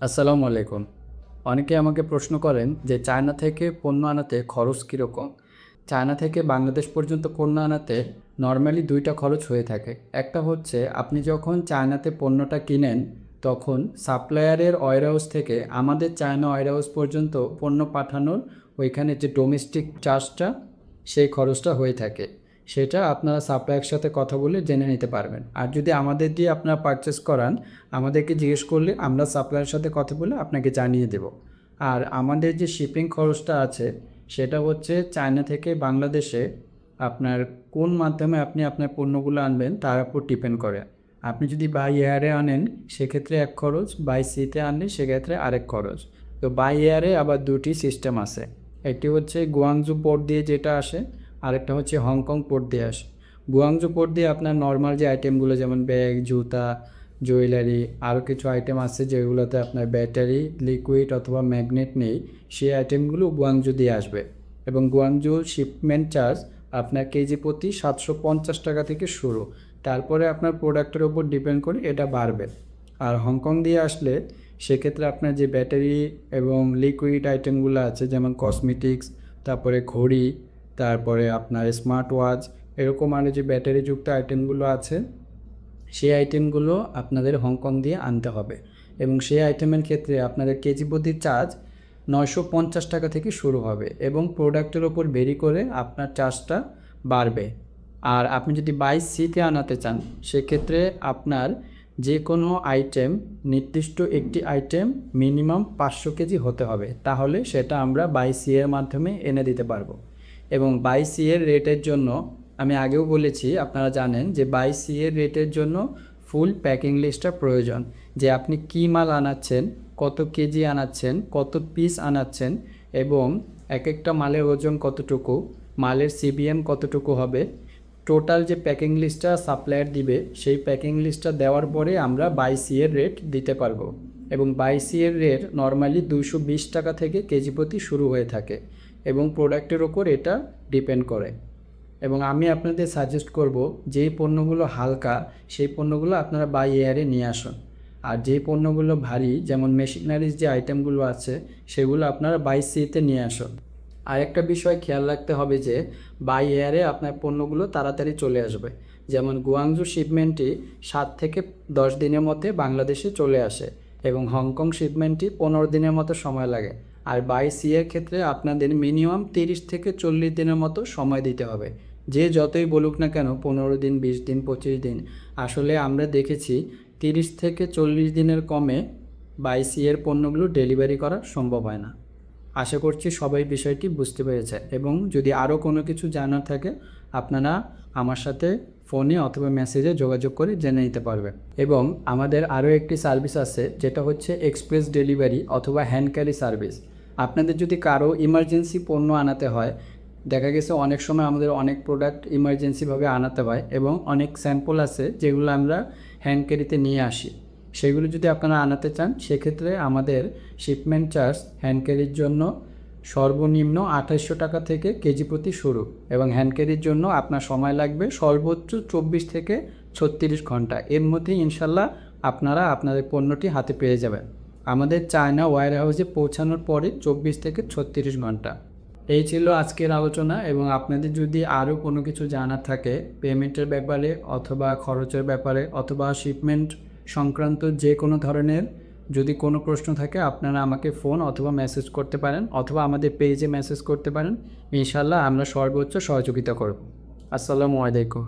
আসসালামু আলাইকুম। অনেকে আমাকে প্রশ্ন করেন যে চায়না থেকে পণ্য আনাতে খরচ কীরকম? চায়না থেকে বাংলাদেশ পর্যন্ত পণ্য আনাতে নর্মালি দুইটা খরচ হয়ে থাকে। একটা হচ্ছে, আপনি যখন চায়নাতে পণ্যটা কিনেন, তখন সাপ্লায়ারের ওয়ার হাউস থেকে আমাদের চায়না ওয়ার হাউস পর্যন্ত পণ্য পাঠানোর ওইখানে যে ডোমেস্টিক চার্জটা, সেই খরচটা হয়ে থাকে। সেটা আপনারা সাপ্লায়ারের সাথে কথা বলে জেনে নিতে পারবেন। আর যদি আমাদের দিয়ে আপনারা পারচেস করান, আমাদেরকে জিজ্ঞেস করলে আমরা সাপ্লায়ারের সাথে কথা বলে আপনাকে জানিয়ে দেব। আর আমাদের যে শিপিং খরচটা আছে, সেটা হচ্ছে চায়না থেকে বাংলাদেশে আপনার কোন মাধ্যমে আপনি আপনার পণ্যগুলো আনবেন, তার উপর ডিপেন্ড করে। আপনি যদি বাই এয়ারে আনেন, সেক্ষেত্রে এক খরচ বাই সিতে আনলে সেক্ষেত্রে আরেক খরচ। তো বাই এয়ারে আবার দুটি সিস্টেম আছে। একটি হচ্ছে গুয়াংজু পোর্ট দিয়ে যেটা আসে আরেকটা হচ্ছে হংকং পোর্ট দিয়ে আসে। গুয়াংজু পোর্ট দিয়ে আপনার নর্মাল যে আইটেমগুলো যেমন ব্যাগ, জুতা, জুয়েলারি আরও কিছু আইটেম আছে যেগুলোতে আপনার ব্যাটারি, লিকুইড অথবা ম্যাগনেট নেই, সেই আইটেমগুলো গুয়াংজু দিয়ে আসবে। এবং গুয়াংজু শিপমেন্ট চার্জ আপনার কেজি প্রতি সাতশো পঞ্চাশ টাকা থেকে শুরু। তারপরে আপনার প্রোডাক্টের উপর ডিপেন্ড করে এটা বাড়বে। আর হংকং দিয়ে আসলে সেক্ষেত্রে আপনার যে ব্যাটারি এবং লিকুইড আইটেমগুলো আছে যেমন কসমেটিক্স, তারপরে ঘড়ি তারপরে আপনার স্মার্ট ওয়াচ এরকম আরও যে ব্যাটারিযুক্ত আইটেমগুলো আছে, সেই আইটেমগুলো আপনাদের হংকং দিয়ে আনতে হবে। এবং সেই আইটেমের ক্ষেত্রে আপনাদের কেজি প্রতি চার্জ নয়শো পঞ্চাশ টাকা থেকে শুরু হবে এবং প্রোডাক্টের ওপর ভেরি করে আপনার চার্জটা বাড়বে। আর আপনি যদি বাই সিতে আনাতে চান, সেক্ষেত্রে আপনার যে কোনো আইটেম নির্দিষ্ট একটি আইটেম মিনিমাম পাঁচশো কেজি হতে হবে। তাহলে সেটা আমরা বাই সি এর মাধ্যমে এনে দিতে পারব। এবং বাই সি এর রেটের জন্য আমি আগেও বলেছি, আপনারা জানেন যে বাই সি এর রেটের জন্য ফুল প্যাকিং লিস্টটা প্রয়োজন। যে আপনি কী মাল আনাচ্ছেন, কত কেজি আনাচ্ছেন, কত পিস আনাচ্ছেন এবং এক একটা মালের ওজন কতটুকু, মালের সিবিএম কতটুকু হবে টোটাল যে প্যাকিং লিস্টটা সাপ্লায়ার দিবে, সেই প্যাকিং লিস্টটা দেওয়ার পরে আমরা বাইসি এর রেট দিতে পারব। এবং বাইসি এর রেট নর্মালি দুশো টাকা থেকে কেজি প্রতি শুরু হয়ে থাকে। এবং প্রোডাক্টের ওপর এটা ডিপেন্ড করে। এবং আমি আপনাদের সাজেস্ট করব যেই পণ্যগুলো হালকা, সেই পণ্যগুলো আপনারা বাই এয়ারে নিয়ে আসুন। আর যেই পণ্যগুলো ভারী, যেমন মেশিনারিজ যে আইটেমগুলো আছে, সেগুলো আপনারা বাই সিতে নিয়ে আসুন। আরেকটা বিষয় খেয়াল রাখতে হবে যে বাই এয়ারে আপনার পণ্যগুলো তাড়াতাড়ি চলে আসবে। যেমন গুয়াংজু শিপমেন্টটি সাত থেকে দশ দিনের মধ্যে বাংলাদেশে চলে আসে এবং হংকং শিপমেন্টটি পনেরো দিনের মতো সময় লাগে। আর বাই সি এর ক্ষেত্রে আপনাদের মিনিমাম তিরিশ থেকে চল্লিশ দিনের মতো সময় দিতে হবে। যে যতই বলুক না কেন, পনেরো দিন, বিশ দিন, পঁচিশ দিন। আসলে আমরা দেখেছি তিরিশ থেকে চল্লিশ দিনের কমে বাই সি এর পণ্যগুলো ডেলিভারি করা সম্ভব হয় না। আশা করছি সবাই বিষয়টি বুঝতে পেরেছে এবং যদি আরও কোনো কিছু জানার থাকে, আপনারা আমার সাথে ফোনে অথবা মেসেজে যোগাযোগ করে জেনে নিতে পারবেন। এবং আমাদের আরও একটি সার্ভিস আছে, যেটা হচ্ছে এক্সপ্রেস ডেলিভারি অথবা হ্যান্ড ক্যারি সার্ভিস। আপনাদের যদি কারও ইমার্জেন্সি পণ্য আনাতে হয়, দেখা গেছে অনেক সময় আমাদের অনেক প্রোডাক্ট ইমার্জেন্সিভাবে আনাতে হয় এবং অনেক স্যাম্পল আছে যেগুলো আমরা হ্যান্ড ক্যারিতে নিয়ে আসি। সেগুলো যদি আপনারা আনাতে চান, সেক্ষেত্রে আমাদের শিপমেন্ট চার্জ হ্যান্ড ক্যারির জন্য সর্বনিম্ন আঠাশশো টাকা থেকে কেজি প্রতি শুরু এবং হ্যান্ড ক্যারির জন্য আপনার সময় লাগবে সর্বোচ্চ চব্বিশ থেকে ছত্রিশ ঘণ্টা। এর মধ্যে ইনশাল্লাহ আপনারা আপনাদের পণ্যটি হাতে পেয়ে যাবেন। আমাদের চায়না ওয়ার হাউসে পৌঁছানোর পরে চব্বিশ থেকে ছত্রিশ ঘণ্টা। এই ছিল আজকের আলোচনা এবং আপনাদের যদি আরও কোনো কিছু জানার থাকে, পেমেন্টের ব্যাপারে অথবা খরচের ব্যাপারে অথবা শিপমেন্ট সংক্রান্ত যে কোনো ধরনের যদি কোনো প্রশ্ন থাকে, আপনারা আমাকে ফোন অথবা মেসেজ করতে পারেন অথবা আমাদের পেজে মেসেজ করতে পারেন। ইনশাল্লাহ আমরা সর্বোচ্চ সহযোগিতা করব। আসসালামু আলাইকুম।